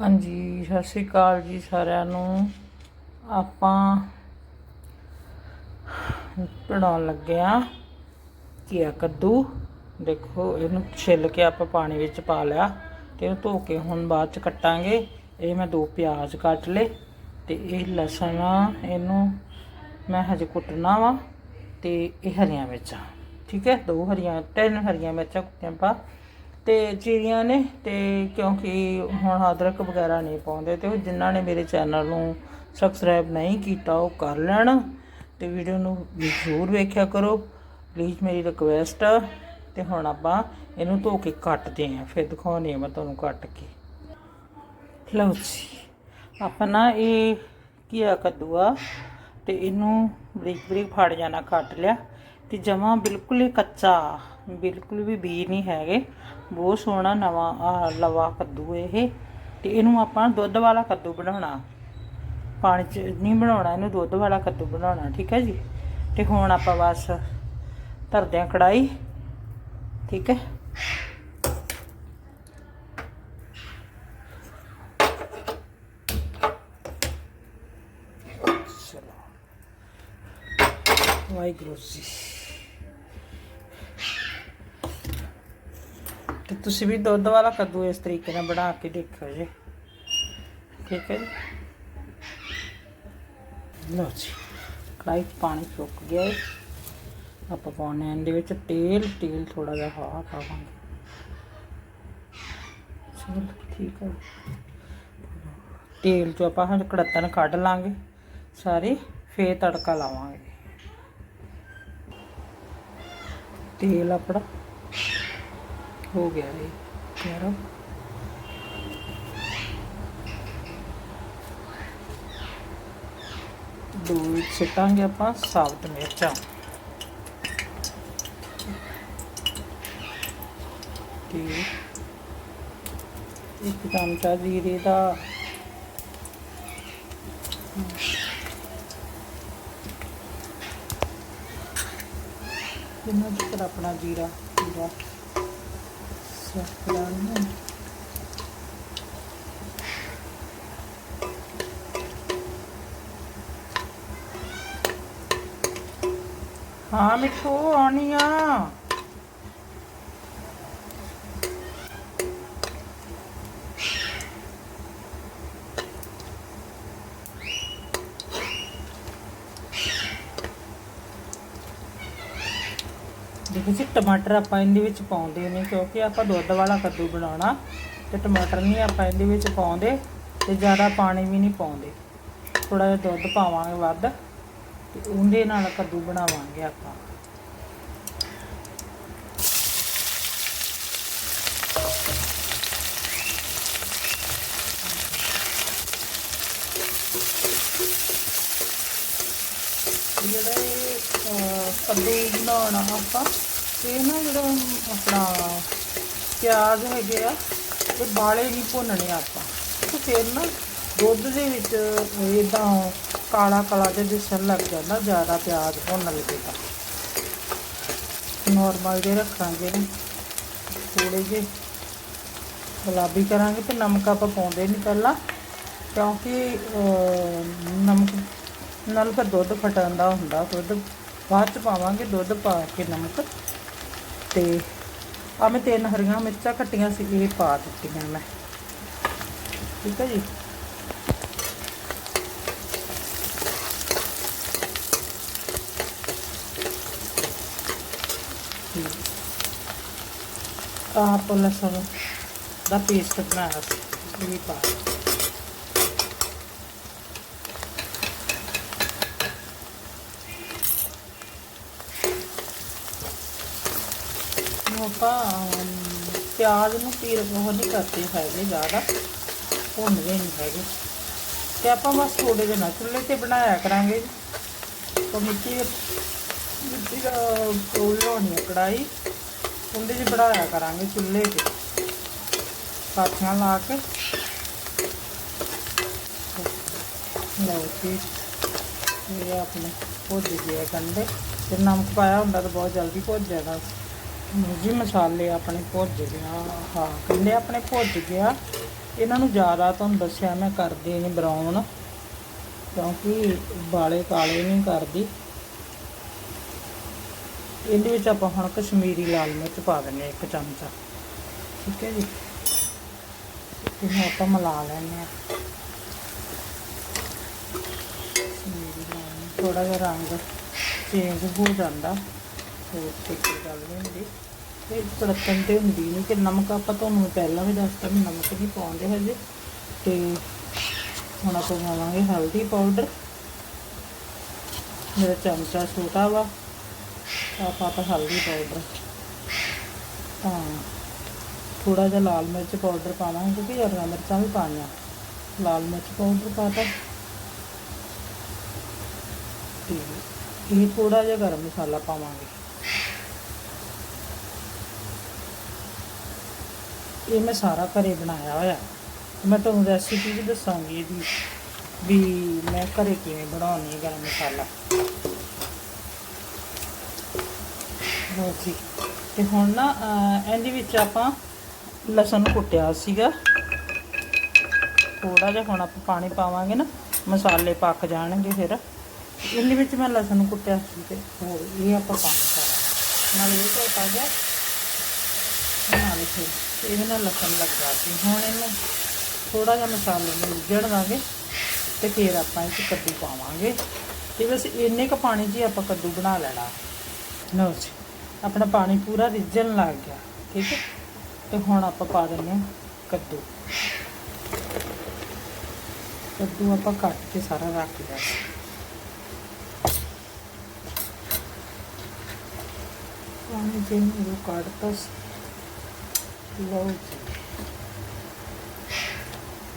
ਹਾਂਜੀ, ਸਤਿ ਸ਼੍ਰੀ ਅਕਾਲ ਜੀ ਸਾਰਿਆਂ ਨੂੰ। ਆਪਾਂ ਬਣਾਉਣ ਲੱਗੇ ਆ ਕੀਆ ਕੱਦੂ। ਦੇਖੋ, ਇਹਨੂੰ ਛਿੱਲ ਕੇ ਆਪਾਂ ਪਾਣੀ ਵਿੱਚ ਪਾ ਲਿਆ ਤੇ ਇਹਨੂੰ ਧੋ ਕੇ ਹੁਣ ਬਾਅਦ ਚ ਕੱਟਾਂਗੇ। ਇਹ ਮੈਂ ਦੋ ਪਿਆਜ਼ ਕੱਟ ਲਏ ਤੇ ਇਹ ਲਸਣ ਇਹਨੂੰ ਮੈਂ ਹਜੇ ਕੁੱਟਣਾ ਵਾ ਤੇ ਇਹ ਹਰੀਆਂ ਮਿਰਚਾਂ। ਠੀਕ ਹੈ, ਦੋ ਹਰੀਆਂ, ਤਿੰਨ ਹਰੀਆਂ ਮਿਰਚਾਂ ਕੁੱਟੀਆਂ ਪਾ ਤੇ ਚੀਰੀਆਂ ਨੇ ਤੇ ਕਿਉਂਕਿ ਹੁਣ ਅਦਰਕ ਵਗੈਰਾ ਨਹੀਂ ਪਾਉਂਦੇ ਤੇ ਉਹ ਜਿਨ੍ਹਾਂ ਨੇ ਮੇਰੇ ਚੈਨਲ ਨੂੰ ਸਬਸਕ੍ਰਾਈਬ ਨਹੀਂ ਕੀਤਾ, ਉਹ ਕਰ ਲੈਣ ਤੇ ਵੀਡੀਓ ਨੂੰ ਜ਼ਰੂਰ ਵੇਖਿਆ ਕਰੋ। ਪਲੀਜ਼ ਮੇਰੀ ਰਿਕੁਐਸਟ ਆ ਤੇ ਹੁਣ ਆਪਾਂ ਇਹਨੂੰ ਧੋ ਕੇ ਕੱਟਦੇ ਆਂ ਫਿਰ ਦਿਖਾਉਣੀ ਆ ਮੈਂ ਤੁਹਾਨੂੰ ਕੱਟ ਕੇ। ਲਓ ਜੀ, ਆਪਾਂ ਨਾ ਇਹ ਕੀਆ ਕੱਦੂ ਆ ਤੇ ਇਹਨੂੰ ਬਰੀਕ ਬਰੀਕ ਫੜ ਜਾਣਾ, ਕੱਟ ਲਿਆ ਤੇ ਜਮਾ ਬਿਲਕੁਲ ਹੀ ਕੱਚਾ, ਬਿਲਕੁਲ ਵੀ ਬੀ ਨਹੀਂ ਹੈਗੇ। ਬਹੁਤ ਸੋਹਣਾ ਨਵਾਂ ਆਹ ਲਵਾ ਕੱਦੂ ਇਹ। ਤੇ ਇਹਨੂੰ ਆਪਾਂ ਦੁੱਧ ਵਾਲਾ ਕੱਦੂ ਬਣਾਉਣਾ। ਪਾਣੀ ਚ ਨਹੀਂ ਬਣਾਉਣਾ, ਇਹਨੂੰ ਦੁੱਧ ਵਾਲਾ ਕੱਦੂ ਬਣਾਉਣਾ, ਠੀਕ ਹੈ ਜੀ? ਤੇ ਹੁਣ ਆਪਾਂ ਬਸ ਧਰਦੇ ਹਾਂ ਕੜਾਈ ਠੀਕ ਹੈ? ਵਾਹਿਗੁਰੂ ਜੀ। ਤੇ ਤੁਸੀਂ ਵੀ ਦੁੱਧ ਵਾਲਾ ਕੱਦੂ ਇਸ ਤਰੀਕੇ ਨਾਲ ਬਣਾ ਕੇ ਦੇਖਿਓ ਜੀ। ਠੀਕ ਹੈ ਜੀ। ਲਓ ਜੀ ਕੜਾਈ 'ਚ ਪਾਣੀ ਸੁੱਕ ਗਿਆ ਹੈ ਆਪਾਂ ਪਾਉਣੇ ਆ ਇਹਦੇ ਵਿੱਚ ਤੇਲ ਤੇਲ ਥੋੜਾ ਜਿਹਾ ਹਾਂ ਪਾਵਾਂਗੇ। ਚਲੋ, ਠੀਕ ਹੈ। ਤੇਲ 'ਚੋਂ ਆਪਾਂ ਹੁਣ ਕੜਤਨ ਕੱਢ ਲਾਂਗੇ। ਸਾਰੇ, ਫੇਰ ਤੜਕਾ ਲਾਵਾਂਗੇ। ਤੇਲ ਆਪਣਾ ਹੋ ਗਿਆ ਇਹ। ਗਰਮ ਦੋ ਸਿੱਟਾਂਗੇ ਆਪਾਂ ਸਾਬਤ ਮਿਰਚਾਂ। ਤੇ ਇੱਕ ਚਮਚਾ ਜੀਰੇ ਦਾ ਕਿੰਨਾ ਚਿਰ ਆਪਣਾ ਜੀਰਾ ਜੀਰਾ ਹਾਂ ਮਿੱਠੂ ਆਉਣੀ ਆ। ਦੇਖੋ ਜੀ ਟਮਾਟਰ ਆਪਾਂ ਇਹਦੇ ਵਿੱਚ ਪਾਉਂਦੇ ਨਹੀਂ ਕਿਉਂਕਿ ਆਪਾਂ ਦੁੱਧ ਵਾਲਾ ਕੱਦੂ ਬਣਾਉਣਾ ਤੇ ਟਮਾਟਰ ਨਹੀਂ ਆਪਾਂ ਇਹਦੇ ਵਿੱਚ ਪਾਉਂਦੇ ਤੇ ਜ਼ਿਆਦਾ ਪਾਣੀ ਵੀ ਨਹੀਂ ਪਾਉਂਦੇ। ਥੋੜਾ ਜਿਹਾ ਦੁੱਧ ਪਾਵਾਂਗੇ ਵੱਧ ਤੇ ਉਹਦੇ ਨਾਲ ਕੱਦੂ ਬਣਾਵਾਂਗੇ ਆਪਾਂ। ਜਿਹੜਾ ਕੱਦੂ ਬਣਾਉਣਾ ਆਪਾਂ। ਇਹ ਨਾ ਜਿਹੜਾ ਆਪਣਾ ਪਿਆਜ਼ ਹੈਗੇ ਆ ਇਹ ਬਾਲੇ ਨਹੀਂ ਭੁੰਨਣੇ ਆਪਾਂ। ਤੇ ਫਿਰ ਨਾ ਦੁੱਧ ਦੇ ਵਿੱਚ ਇਦਾਂ ਕਾਲਾ ਕਾਲਾ ਜਿਹਾ ਦਿਸਣ ਲੱਗ ਜਾਂਦਾ ਜ਼ਿਆਦਾ ਪਿਆਜ਼ ਭੁੰਨ ਲਵੇ ਤਾਂ। ਨਾਰਮਲ ਜੇ ਰੱਖਾਂਗੇ ਨਾ। ਥੋੜੇ ਜਿਹੇ ਗੁਲਾਬੀ ਕਰਾਂਗੇ ਤੇ ਨਮਕ ਆਪਾਂ ਪਾਉਂਦੇ ਨਹੀਂ ਪਹਿਲਾਂ ਕਿਉਂਕਿ ਅਹ, ਨਮਕ ਨਾਲ ਫਿਰ ਦੁੱਧ ਫਟਣ ਦਾ ਹੁੰਦਾ ਦੁੱਧ। ਬਾਅਦ ਚ ਪਾਵਾਂਗੇ ਦੁੱਧ ਪਾ ਕੇ ਨਮਕ ਤੇ ਆ ਮੈਂ ਤਿੰਨ ਹਰੀਆਂ ਮਿਰਚਾਂ ਕੱਟੀਆਂ ਸੀ ਇਹ ਪਾ ਦਿੱਤੀਆਂ ਮੈਂ ਠੀਕ ਹੈ ਜੀ ਆਪ ਲਸਣ ਦਾ ਪੇਸਟ ਬਣਾਇਆ ਸੀ ਇਹ ਪਾ ਆਪਾਂ ਪਿਆਜ਼ ਨੂੰ ਪੀਰ ਉਹ ਨਹੀਂ ਕਰਦੇ ਹੈਗੇ, ਜ਼ਿਆਦਾ ਭੁੰਨਦੇ ਨਹੀਂ ਹੈਗੇ। ਤੇ ਆਪਾਂ ਬਸ ਥੋੜੇ ਜਿਹੇ ਨਾ ਚੁੱਲ੍ਹੇ ਤੇ ਬਣਾਇਆ ਕਰਾਂਗੇ। ਤਾਂ ਮਿੱਟੀ ਮਿੱਟੀ ਦਾ ਕੋਲ ਲਾਉਣੀ ਹੈ ਕੜਾਈ ਉਹਦੇ 'ਚ ਬਣਾਇਆ ਕਰਾਂਗੇ ਚੁੱਲ੍ਹੇ ਤੇ। ਪਾਥੀਆਂ ਲਾ ਕੇ। ਲਓ ਜੀ, ਇਹ ਆਪਣੇ ਭੁੱਜ ਗਏ ਗੰਡੇ ਤੇ ਨਮਕ ਪਾਇਆ ਹੁੰਦਾ ਤਾਂ ਬਹੁਤ ਜਲਦੀ ਭੁੱਜ ਜਾਣਾ ਜੀ ਮਸਾਲੇ ਆਪਣੇ ਭੁੱਜ ਗਿਆ, ਹਾਂ, ਕੰਡੇ ਆਪਣੇ ਭੁੱਜ ਗਿਆ। ਇਹਨਾਂ ਨੂੰ ਜ਼ਿਆਦਾ ਤੁਹਾਨੂੰ ਦੱਸਿਆ ਮੈਂ ਕਰਦੀ ਨਹੀਂ ਬਰਾਊਨ, ਕਿਉਂਕਿ ਵਾਲੇ ਕਾਲੇ ਨਹੀਂ ਕਰਦੀ। ਇਹਦੇ ਵਿੱਚ ਆਪਾਂ ਹੁਣ ਕਸ਼ਮੀਰੀ ਲਾਲ ਮਿਰਚ ਪਾ ਦਿੰਦੇ ਹਾਂ ਇੱਕ ਚਮਚਾ। ਠੀਕ ਹੈ ਜੀ? ਇਹਨੂੰ ਆਪਾਂ ਮਿਲਾ ਲੈਂਦੇ ਹਾਂ। ਕਸ਼ਮੀਰੀ ਲਾਲ ਥੋੜਾ ਜਿਹਾ ਰੰਗ ਚੇਂਜ ਹੋ ਜਾਂਦਾ। ਹੋਰ ਤੇ ਕੋਈ ਗੱਲ ਨਹੀਂ ਹੁੰਦੀ। ਇਹ ਕੜਤਨ ਤੇ ਹੁੰਦੀ ਨਹੀਂ ਕਿ ਨਮਕ ਆਪਾਂ ਤੁਹਾਨੂੰ ਪਹਿਲਾਂ ਵੀ ਦੱਸਤਾ ਵੀ ਨਮਕ ਨਹੀਂ ਪਾਉਂਦੇ ਹਜੇ। ਤੇ ਹੁਣ ਆਪਾਂ ਪਾਵਾਂਗੇ ਹਲਦੀ ਪਾਊਡਰ ਮੇਰਾ ਚਮਚਾ ਛੋਟਾ ਵਾ ਤਾਂ ਆਪਾਂ ਤਾਂ ਹਲਦੀ ਪਾਊਡਰ ਤਾਂ ਥੋੜਾ ਜਿਹਾ ਲਾਲ ਮਿਰਚ ਪਾਊਡਰ ਪਾਵਾਂਗੇ ਕਿਉਂਕਿ ਹਰੀਆਂ ਮਿਰਚਾਂ ਵੀ ਪਾਈਆਂ। ਲਾਲ ਮਿਰਚ ਪਾਊਡਰ ਪਾਤਾ। ਤੇ ਇਹ ਥੋੜਾ ਜਿਹਾ ਗਰਮ ਮਸਾਲਾ ਪਾਵਾਂਗੇ। ਇਹ ਮੈਂ ਸਾਰਾ ਘਰੇ ਬਣਾਇਆ ਹੋਇਆ। ਮੈਂ ਤੁਹਾਨੂੰ ਰੈਸਿਪੀ ਵੀ ਦੱਸਾਂਗੀ ਇਹਦੀ, ਵੀ ਮੈਂ ਘਰੇ ਕਿਵੇਂ ਬਣਾਉਣੀ ਹੈ ਗਰਮ ਮਸਾਲਾ। ਲਓ ਜੀ, ਤੇ ਹੁਣ ਨਾ ਇਹਦੇ ਵਿੱਚ ਆਪਾਂ ਲਸਣ ਕੁੱਟਿਆ ਸੀਗਾ। ਥੋੜਾ ਜਿਹਾ ਹੁਣ ਆਪਾਂ ਪਾਣੀ ਪਾਵਾਂਗੇ ਨਾ, ਮਸਾਲੇ ਪੱਕ ਜਾਣਗੇ ਫਿਰ। ਇਹਦੇ ਵਿੱਚ ਮੈਂ ਲਸਣ ਕੁੱਟਿਆ ਸੀ ਤੇ ਹੋਰ ਇਹ ਆਪਾਂ ਪਾਣੀ ਪਾਵਾਂਗੇ ਨਾਲ ਇਹ ਧੋਤਾ ਗਿਆ ਨਾਲ ਫਿਰ। ਇਹਦੇ ਨਾਲ ਲਸਣ ਲੱਗਾ ਸੀ ਹੁਣ ਇਹਨੂੰ ਥੋੜਾ ਜਿਹਾ ਮਸਾਲੇ ਨੂੰ ਉਜੜ ਦਾਂਗੇ ਤੇ ਫਿਰ ਆਪਾਂ ਇਹ 'ਚ ਕੱਦੂ ਪਾਵਾਂਗੇ। ਤੇ ਬਸ ਇੰਨੇ ਕ ਪਾਣੀ 'ਚ ਹੀ ਆਪਾਂ ਕੱਦੂ ਬਣਾ ਲੈਣਾ। ਲਓ ਜੀ, ਆਪਣਾ ਪਾਣੀ ਪੂਰਾ ਰਿੱਝਣ ਲੱਗ ਗਿਆ, ਠੀਕ ਹੈ? ਤੇ ਹੁਣ ਆਪਾਂ ਪਾ ਦਿੰਦੇ ਹਾਂ ਕੱਦੂ। ਕੱਦੂ ਆਪਾਂ ਕੱਟ ਕੇ ਸਾਰਾ ਰੱਖ ਲਿਆ ਸੀ। ਪਾਣੀ ਜੇ ਨੂੰ ਕੱਢਤਾ ਸੀ। ਲਓ ਜੀ।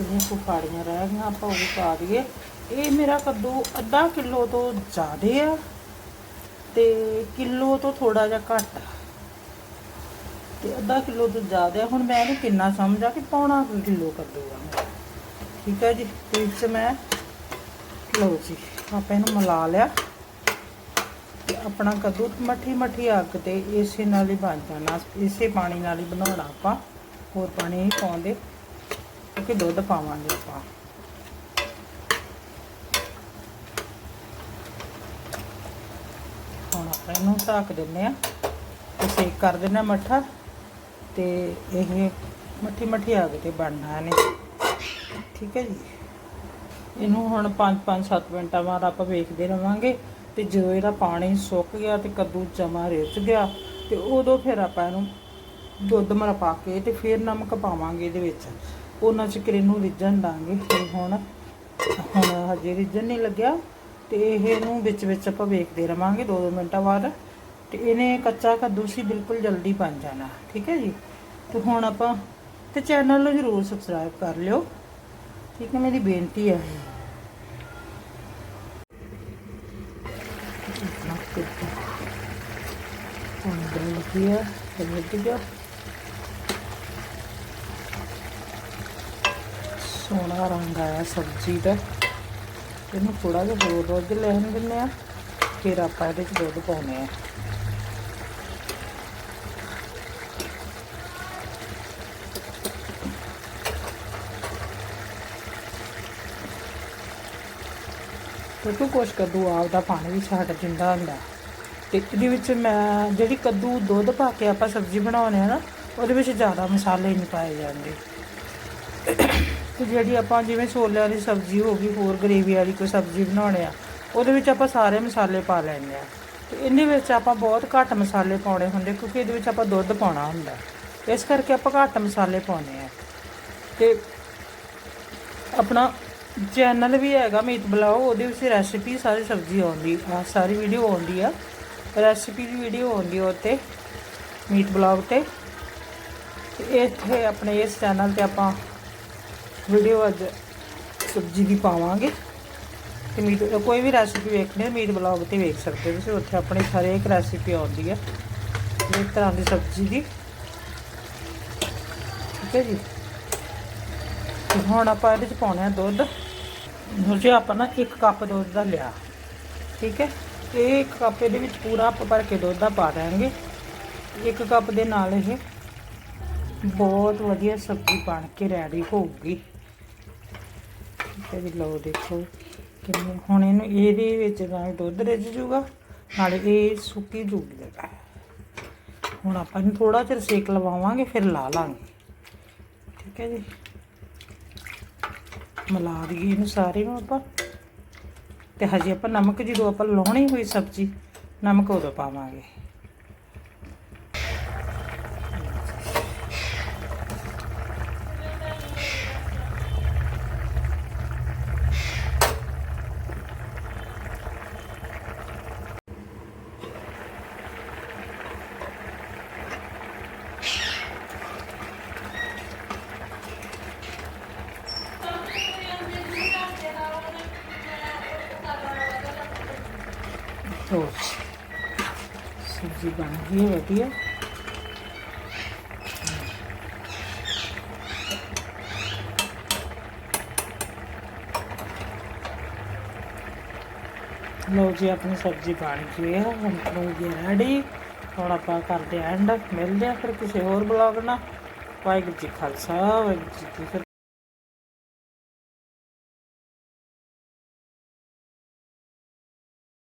ਇਹ ਕੋ ਫਾੜੀਆਂ ਰਹਿ ਗਈਆਂ, ਆਪਾਂ ਉਹ ਪਾ ਦਈਏ। ਇਹ ਮੇਰਾ ਕੱਦੂ ਅੱਧਾ ਕਿਲੋ ਤੋਂ ਜ਼ਿਆਦੇ ਆ ਤੇ ਕਿਲੋ ਤੋਂ ਥੋੜਾ ਜਿਹਾ ਘੱਟ ਆ। ਤੇ ਅੱਧਾ ਕਿਲੋ ਤੋਂ ਜ਼ਿਆਦਾ ਹੁਣ ਮੈਂ ਇਹਨੂੰ ਕਿੰਨਾ ਸਮਝਾ ਕਿ ਪੌਣਾ ਕੁ ਕਿਲੋ ਕੱਦੂ ਆ ਠੀਕ ਹੈ ਜੀ? ਤੇ ਇਸ 'ਚ ਮੈਂ, ਲਓ ਜੀ, ਆਪਾਂ ਇਹਨੂੰ ਮਿਲਾ ਲਿਆ। ਆਪਣਾ ਕੱਦੂ ਮੱਠੀ ਮੱਠੀ ਅੱਗ ਤੇ ਇਸੇ ਨਾਲ ਹੀ ਬਣ ਜਾਣਾ ਇਸੇ ਪਾਣੀ ਨਾਲ ਹੀ ਬਣਾਉਣਾ ਆਪਾਂ। ਹੋਰ ਪਾਣੀ ਨਹੀਂ ਪਾਉਂਦੇ, ਕਿਉਂਕਿ ਦੁੱਧ ਪਾਵਾਂਗੇ ਆਪਾਂ। ਹੁਣ ਆਪਾਂ ਇਹਨੂੰ ਢੱਕ ਦਿੰਨੇ ਆ ਤੇ ਸੇਕ ਕਰ ਦਿੰਨੇ ਆ ਮੱਠਾ ਤੇ ਇਹ ਮੱਠੀ ਮੱਠੀ ਅੱਗ ਤੇ ਬਣਨਾ ਨੇ ਠੀਕ ਹੈ ਜੀ। ਇਹਨੂੰ ਹੁਣ 5-5 7 ਮਿੰਟਾਂ ਬਾਅਦ ਆਪਾਂ ਵੇਖਦੇ ਰਵਾਂਗੇ। ਤੇ ਜਦੋਂ ਇਹਦਾ ਪਾਣੀ ਸੁੱਕ ਗਿਆ ਤੇ ਕੱਦੂ ਜਮਾ ਰਿੱਝ ਗਿਆ ਤੇ ਉਦੋਂ ਫਿਰ ਆਪਾਂ ਇਹਨੂੰ ਦੁੱਧ ਮਰਾ ਪਾ ਕੇ ਤੇ ਫਿਰ ਨਮਕ ਪਾਵਾਂਗੇ ਇਹਦੇ ਵਿੱਚ। ਉਹਨਾਂ ਚਿਰ ਇਹਨੂੰ ਰਿੱਝਣ ਦਾਂਗੇ। ਤੇ ਹੁਣ ਹੁਣ ਹਜੇ ਰਿੱਝਣ ਨਹੀਂ ਲੱਗਿਆ ਤੇ ਇਹ ਇਹਨੂੰ ਵਿੱਚ ਵਿੱਚ ਆਪਾਂ ਵੇਖਦੇ ਰਵਾਂਗੇ 2-2 ਮਿੰਟਾਂ ਬਾਅਦ। ਤੇ ਇਹਨੇ ਕੱਚਾ ਕੱਦੂ ਸੀ ਬਿਲਕੁਲ ਜਲਦੀ ਬਣ ਜਾਣਾ, ਠੀਕ ਹੈ ਜੀ? ਤੇ ਹੁਣ ਆਪਾਂ ਤੇ ਚੈਨਲ ਨੂੰ ਜ਼ਰੂਰ ਸਬਸਕ੍ਰਾਈਬ ਕਰ ਲਿਓ। ਠੀਕ ਹੈ, ਮੇਰੀ ਬੇਨਤੀ ਹੈ ਆਪਣਾ ਕੁੱਤਾ ਅੰਦਰ ਲੱਗਿਆ ਸੋਹਣਾ ਰੰਗ ਆਇਆ ਸਬਜ਼ੀ ਦਾ। ਇਹਨੂੰ ਥੋੜਾ ਜਿਹਾ ਹੋਰ ਦੁੱਧ ਲੈਣ ਦਿੰਨੇ ਆ ਫਿਰ ਆਪਾਂ ਇਹਦੇ ਚ ਦੁੱਧ ਪਾਉਨੇ ਆ ਕਿਉਂਕਿ ਕੁਛ ਕੱਦੂ ਆਪਦਾ ਪਾਣੀ ਵੀ ਛੱਡ ਦਿੰਦਾ ਹੁੰਦਾ। ਤੇ ਇਹਦੇ ਵਿੱਚ ਮੈਂ ਜਿਹੜੀ ਕੱਦੂ ਦੁੱਧ ਪਾ ਕੇ ਆਪਾਂ ਸਬਜ਼ੀ ਬਣਾਉਂਦੇ ਆ ਨਾ, ਉਹਦੇ ਵਿੱਚ ਜ਼ਿਆਦਾ ਮਸਾਲੇ ਨਹੀਂ ਪਾਏ ਜਾਂਦੇ। ਤੇ ਜਿਹੜੀ ਆਪਾਂ ਜਿਵੇਂ ਛੋਲੇ ਵਾਲੀ ਸਬਜ਼ੀ ਹੋ ਗਈ, ਹੋਰ ਗਰੇਵੀ ਵਾਲੀ ਕੋਈ ਸਬਜ਼ੀ ਬਣਾਉਣੇ ਆ ਉਹਦੇ ਵਿੱਚ ਆਪਾਂ ਸਾਰੇ ਮਸਾਲੇ ਪਾ ਲੈਂਦੇ ਆ ਤੇ ਇਹਦੇ ਵਿੱਚ ਆਪਾਂ ਬਹੁਤ ਘੱਟ ਮਸਾਲੇ ਪਾਉਣੇ ਹੁੰਦੇ, ਕਿਉਂਕਿ ਇਹਦੇ ਵਿੱਚ ਆਪਾਂ ਦੁੱਧ ਪਾਉਣਾ ਹੁੰਦਾ। ਇਸ ਕਰਕੇ ਆਪਾਂ ਘੱਟ ਮਸਾਲੇ ਪਾਉਨੇ ਆ ਤੇ ਆਪਣਾ ਚੈਨਲ ਵੀ ਹੈਗਾ ਮੀਤ ਬਲਾਓ, ਉਹਦੇ ਵਿੱਚ ਰੈਸਿਪੀ ਸਾਰੀ ਸਬਜ਼ੀ ਆਉਂਦੀ ਆ ਸਾਰੀ ਵੀਡੀਓ ਆਉਂਦੀ ਆ। ਰੈਸਿਪੀ ਦੀ ਵੀਡੀਓ ਆਉਂਦੀ ਆ ਉੱਤੇ, ਮੀਟ ਬਲੌਗ ਤੇ। ਤੇ ਇੱਥੇ ਆਪਣੇ ਇਸ ਚੈਨਲ ਤੇ ਆਪਾਂ ਵੀਡੀਓ ਅੱਜ ਸਬਜ਼ੀ ਦੀ ਪਾਵਾਂਗੇ। ਤੇ ਮੀਟ, ਕੋਈ ਵੀ ਰੈਸਿਪੀ ਵੇਖਣੀ ਹੈ ਮੀਟ ਬਲੌਗ ਤੇ ਵੇਖ ਸਕਦੇ ਹੋ ਤੁਸੀਂ। ਉੱਥੇ ਆਪਣੀ ਹਰੇਕ ਰੈਸਿਪੀ ਆਉਂਦੀ ਹੈ ਇਸ ਤਰ੍ਹਾਂ ਦੀ ਸਬਜ਼ੀ ਦੀ। ਠੀਕ ਹੈ ਜੀ? ਤੇ ਹੁਣ ਆਪਾਂ ਇਹਦੇ ਚ ਪਾਉਣੇ ਆ ਦੁੱਧ। ਜੇ ਆਪਾਂ ਨਾ 1 ਕੱਪ ਦੁੱਧ ਦਾ ਲਿਆ, ਠੀਕ ਹੈ? ਇਹ ਇੱਕ ਕੱਪ ਇਹਦੇ ਵਿੱਚ ਪੂਰਾ ਆਪਾਂ ਭਰ ਕੇ ਦੁੱਧ ਦਾ ਪਾ ਦਾਂਗੇ ਇੱਕ ਕੱਪ ਦੇ ਨਾਲ ਇਹ ਬਹੁਤ ਵਧੀਆ ਸਬਜ਼ੀ ਬਣ ਕੇ ਰੈਡੀ ਹੋਊਗੀ। ਤੇ ਵੀ ਲਓ ਦੇਖੋ ਕਿੰਨੇ, ਹੁਣ ਇਹਨੂੰ ਇਹਦੇ ਵਿੱਚ ਨਾਲ ਦੁੱਧ ਰਿੱਝ ਜੂਗਾ, ਨਾਲੇ ਇਹ ਸੁੱਕੀ ਜੂਗੀ ਜਗਾ ਹੁਣ ਆਪਾਂ ਇਹਨੂੰ ਥੋੜਾ ਚਿਰ ਸੇਕ ਲਵਾਵਾਂਗੇ, ਫਿਰ ਲਾ ਲਾਂਗੇ। ਠੀਕ ਹੈ ਜੀ। ਮਿਲਾ ਦਈਏ ਇਹਨੂੰ ਸਾਰੇ ਨੂੰ ਆਪਾਂ। ਤੇ ਹਜੇ ਆਪਾਂ ਨਮਕ ਜਦੋਂ ਆਪਾਂ ਲਾਉਣੀ ਹੋਈ ਸਬਜ਼ੀ ਨਮਕ ਉਦੋਂ ਪਾਵਾਂਗੇ। ਬਣ ਗਈ ਹੈ ਵਧੀਆ ਲਓ ਜੀ, ਆਪਣੀ ਸਬਜ਼ੀ ਬਣ ਗਈ ਹੈ। ਹੁਣ ਹੋ ਗਈ ਰੈਡੀ ਹੁਣ ਆਪਾਂ ਕਰਦੇ ਐਂਡ ਮਿਲਦੇ ਆ ਫਿਰ ਕਿਸੇ ਹੋਰ ਬਲੌਗ ਨਾਲ। ਵਾਹਿਗੁਰੂ ਜੀ ਖਾਲਸਾ, ਵਾਹਿਗੁਰੂ ਜੀ ਕੀ ਫਤਿਹ।